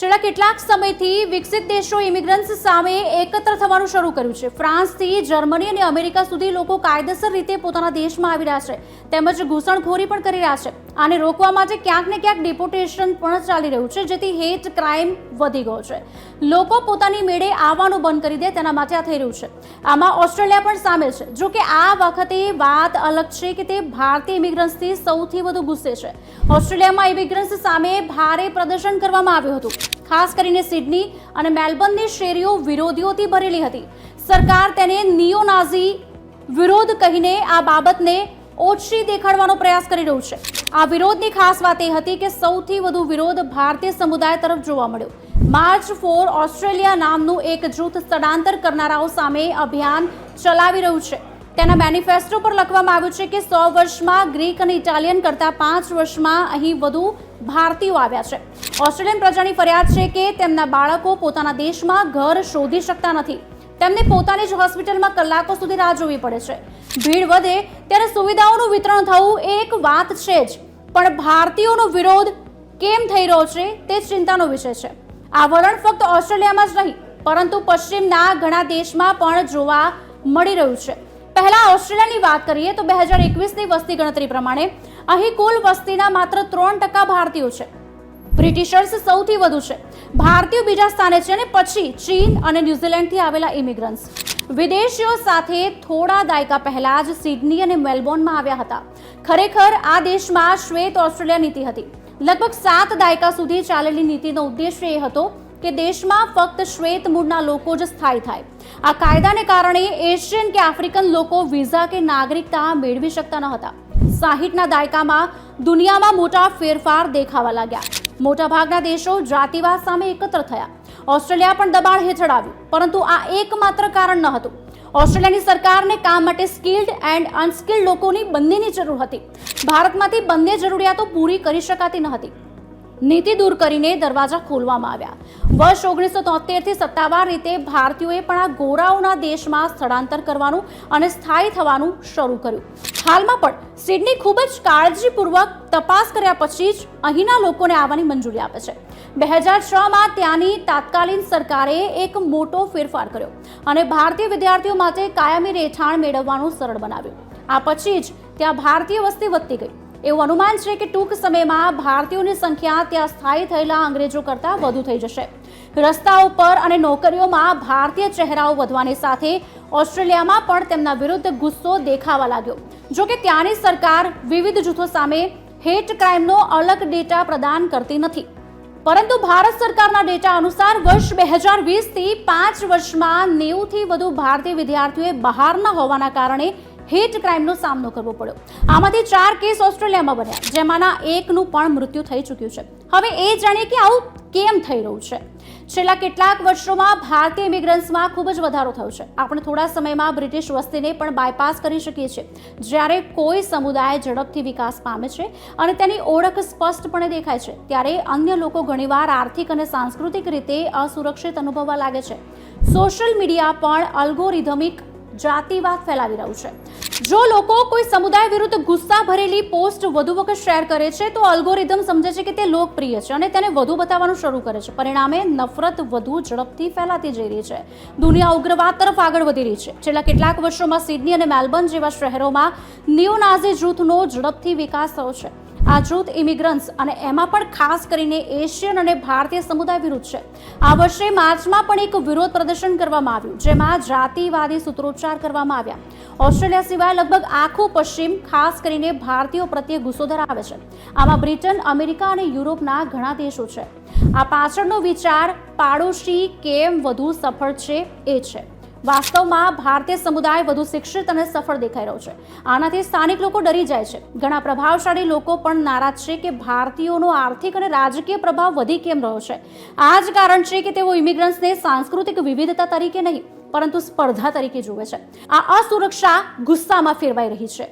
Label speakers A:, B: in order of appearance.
A: છેલ્લા કેટલાક સમયથી વિકસિત દેશો ઇમિગ્રન્ટ્સ સામે એકત્ર થવાનું શરૂ કર્યું છે. ફ્રાન્સથી જર્મની અને અમેરિકા સુધી લોકો કાયદેસર રીતે પોતાના દેશમાં આવી રહ્યા છે. તેમજ ઘૂસણખોરી પણ કરી રહ્યા છે. આને રોકવા માટે ક્યાંક ને ક્યાંક ડિપોટેશન પણ ચાલી રહ્યું છે, જેથી હેટ ક્રાઇમ વધી ગયો છે. લોકો પોતાની મેળે આવવાનું બંધ કરી દે તેના માટે આ થઈ રહ્યું છે. આમાં ઓસ્ટ્રેલિયા પણ સામેલ છે. જો કે આ વખતે વાત અલગ છે કે તે ભારતીય ઇમિગ્રન્ટ્સથી સૌથી વધુ ગુસ્સે છે. ઓસ્ટ્રેલિયામાં ઇમિગ્રન્ટ્સ સામે ભારે પ્રદર્શન કરવામાં આવ્યું હતું. ખાસ કરીને સિડની અને મેલબર્નની શેરીઓ વિરોધીઓથી ભરેલી હતી. સરકાર તેને નિયોનાઝી વિરોધ કહીને આ બાબતને ઓછી દેખાડવાનો પ્રયાસ કરી રહ્યું છે. આ વિરોધની ખાસ વાત એ હતી કે સૌથી વધુ વિરોધ ભારતીય સમુદાય તરફ જોવા મળ્યો. માર્ચ ફોર ઓસ્ટ્રેલિયા નામનું એક જૂથ સ્થળાંતર કરનારાઓ સામે અભિયાન ચલાવી રહ્યું છે. તેના મેનિફેસ્ટો પર લખવામાં આવ્યું છે કે સો વર્ષમાં ગ્રીક અને ઇટાલિયન કરતાં પાંચ વર્ષમાં અહીં વધુ ભારતીયો આવ્યા છે. ઓસ્ટ્રેલિયન પ્રજાની ફરિયાદ છે કે તેમના બાળકો પોતાના દેશમાં ઘર શોધી શકતા નથી. તેમને પોતાની જ હોસ્પિટલમાં કલાકો સુધી રાહ જોવી પડે છે. ભીડ વધે ત્યારે સુવિધાઓનું વિતરણ થવું એ એક વાત છે જ. પણ ભારતીયોનો વિરોધ કેમ થઈ રહ્યો છે તે ચિંતાનો વિષય છે. આ વલણ ફક્ત ઓસ્ટ્રેલિયામાં જ નહીં, પરંતુ પશ્ચિમના ઘણા દેશમાં પણ જોવા મળી રહ્યું છે. પહેલા ઓસ્ટ્રેલિયાની વાત કરીએ તો બે હજાર એકવીસની વસ્તી ગણતરી પ્રમાણે અહીં કુલ વસ્તીના માત્ર ત્રણ ટકા ભારતીયો છે. બ્રિટિશર્સ સૌથી વધુ છે. ભારતીયો બીજા સ્થાને છે અને પછી ચીન અને ન્યુઝીલેન્ડથી આવેલા ઇમિગ્રન્ટ્સ. વિદેશીઓ સાથે થોડા દાયકા પહેલા જ સિડની અને મેલબોર્નમાં આવ્યા હતા. ખરેખર આ દેશમાં શ્વેત ઓસ્ટ્રેલિયા નીતિ હતી. લગભગ સાત દાયકા સુધી ચાલેલી નીતિનો ઉદ્દેશ્ય એ હતો કે દેશમાં ફક્ત શ્વેત મૂળના લોકો જ સ્થાયી થાય. આ કાયદાને કારણે એશિયન કે આફ્રિકન લોકો વિઝા કે નાગરિકતા મેળવી શકતા ન હતા. સાહીઠના દાયકામાં દુનિયામાં મોટા ફેરફાર દેખાવા લાગ્યા. મોટાભાગના દેશો જાતિવાદ સામે એકત્ર થયા. ઓસ્ટ્રેલિયા પણ દબાણ હેઠળ આવ્યું, પરંતુ આ એકમાત્ર કારણ ન હતું. ઓસ્ટ્રેલિયાની સરકારને કામ માટે સ્કિલ્ડ એન્ડ અનસ્કિલ્ડ લોકોની બંનેની જરૂર હતી. ભારતમાંથી બંને જરૂરિયાતો પૂરી કરી શકાતી ન હતી. નીતિ દૂર કરીને દરવાજા ખોલવામાં આવ્યા. વર્ષ ઓગણીસો તોતેરથી સત્તાવાર રીતે ભારતીયોએ પણ આ ગોરાઓના દેશમાં સ્થળાંતર કરવાનું અને સ્થાયી થવાનું શરૂ કર્યું. હાલમાં પણ સિડની ખૂબ જ કાળજીપૂર્વક તપાસ કર્યા પછી જ અહીંના લોકોને આવવાની મંજૂરી આપે છે. બે હજાર છમાં ત્યાંની તાત્કાલિન સરકારે એક મોટો ફેરફાર કર્યો અને ભારતીય વિદ્યાર્થીઓ માટે કાયમી રહેઠાણ મેળવવાનું સરળ બનાવ્યું. આ પછી જ ત્યાં ભારતીય વસ્તી વધતી ગઈ. એવું અનુમાન છે કે ટૂંક સમયમાં ભારતીયોની સંખ્યા ત્યાં સ્થાયી થયેલા અંગ્રેજો કરતાં વધુ થઈ જશે. રસ્તાઓ પર અને નોકરીઓમાં ભારતીય ચહેરાઓ વધવાની સાથે ઓસ્ટ્રેલિયામાં પણ તેમના વિરુદ્ધ ગુસ્સો દેખાવા લાગ્યો. જો કે ત્યાંની સરકાર વિવિધ જૂથો સામે હેટ ક્રાઇમનો અલગ ડેટા પ્રદાન કરતી નથી. પરંતુ ભારત સરકારના ડેટા અનુસાર વર્ષ બે હજાર વીસથી પાંચ વર્ષમાં નેવુંથી વધુ ભારતીય વિદ્યાર્થીઓએ બહારના હોવાના કારણે હેટ ક્રાઇમનો સામનો કરવો પડ્યો. આમાંથી ચાર કેસ ઓસ્ટ્રેલિયામાં બન્યા, જેમાંના એકનું પણ મૃત્યુ થઈ ચૂક્યું છે. હવે એ જાણીએ કે આવું કેમ થઈ રહ્યું છે? છેલ્લા કેટલાક વર્ષોમાં ભારતીય ઇમિગ્રન્ટ્સમાં ખૂબ જ વધારો થયો છે. આપણે થોડા સમયમાં બ્રિટિશ વસ્તીને પણ બાયપાસ કરી શકીએ છીએ. જ્યારે કોઈ સમુદાય ઝડપથી વિકાસ પામે છે અને તેની ઓળખ સ્પષ્ટપણે દેખાય છે, ત્યારે અન્ય લોકો ઘણીવાર આર્થિક અને સાંસ્કૃતિક રીતે અસુરક્ષિત અનુભવવા લાગે છે. સોશિયલ મીડિયા પણ અલ્ગોરિધમિક જાતિવાદ ફેલાવી રહ્યું છે. જો લોકો કોઈ સમુદાય વિરુદ્ધ ગુસ્સા ભરેલી પોસ્ટ વધુ વખત શેર કરે છે, તો અલ્ગોરિધમ સમજે છે કે તે લોકપ્રિય છે અને તેને વધુ બતાવવાનું શરૂ કરે છે. પરિણામે નફરત વધુ ઝડપથી ફેલાતી જઈ રહી છે. દુનિયા ઉગ્રવાદ તરફ આગળ વધી રહી છે. છેલ્લા કેટલાક વર્ષોમાં સિડની અને મેલબર્ન જેવા શહેરોમાં નિયોનાઝી જૂથનો ઝડપથી વિકાસ થયો છે. આ જૂથ ઇમિગ્રન્ટ્સ અને એમાં પણ ખાસ કરીને એશિયન અને ભારતીય સમુદાય વિરુદ્ધ છે. આ વર્ષે માર્ચમાં પણ એક વિરોધ પ્રદર્શન કરવામાં આવ્યું, જેમાં જાતિવાદી સૂત્રોચ્ચાર કરવામાં આવ્યા. ઓસ્ટ્રેલિયા સિવાય લગભગ આખું પશ્ચિમ, ખાસ કરીને ભારતીયો પ્રત્યે ગુસ્સો ધરાવે છે. આમાં બ્રિટન, અમેરિકા અને યુરોપના ઘણા દેશો છે. આ પાછળનો વિચાર પાડોશી કેમ વધુ સફળ છે એ છે. વાસ્તવમાં ભારતીય સમુદાય વધુ શિક્ષિત અને સફળ દેખાઈ રહ્યો છે. આનાથી સ્થાનિક લોકો ડરી જાય છે. ઘણા પ્રભાવશાળી લોકો પણ નારાજ છે કે ભારતીયોનો આર્થિક અને રાજકીય પ્રભાવ વધી કેમ રહ્યો છે. આ જ કારણ છે કે તેઓ ઇમિગ્રન્ટ્સને સાંસ્કૃતિક વિવિધતા તરીકે નહીં, પરંતુ સ્પર્ધા તરીકે જુએ છે. આ અસુરક્ષા ગુસ્સામાં ફેરવાઈ રહી છે.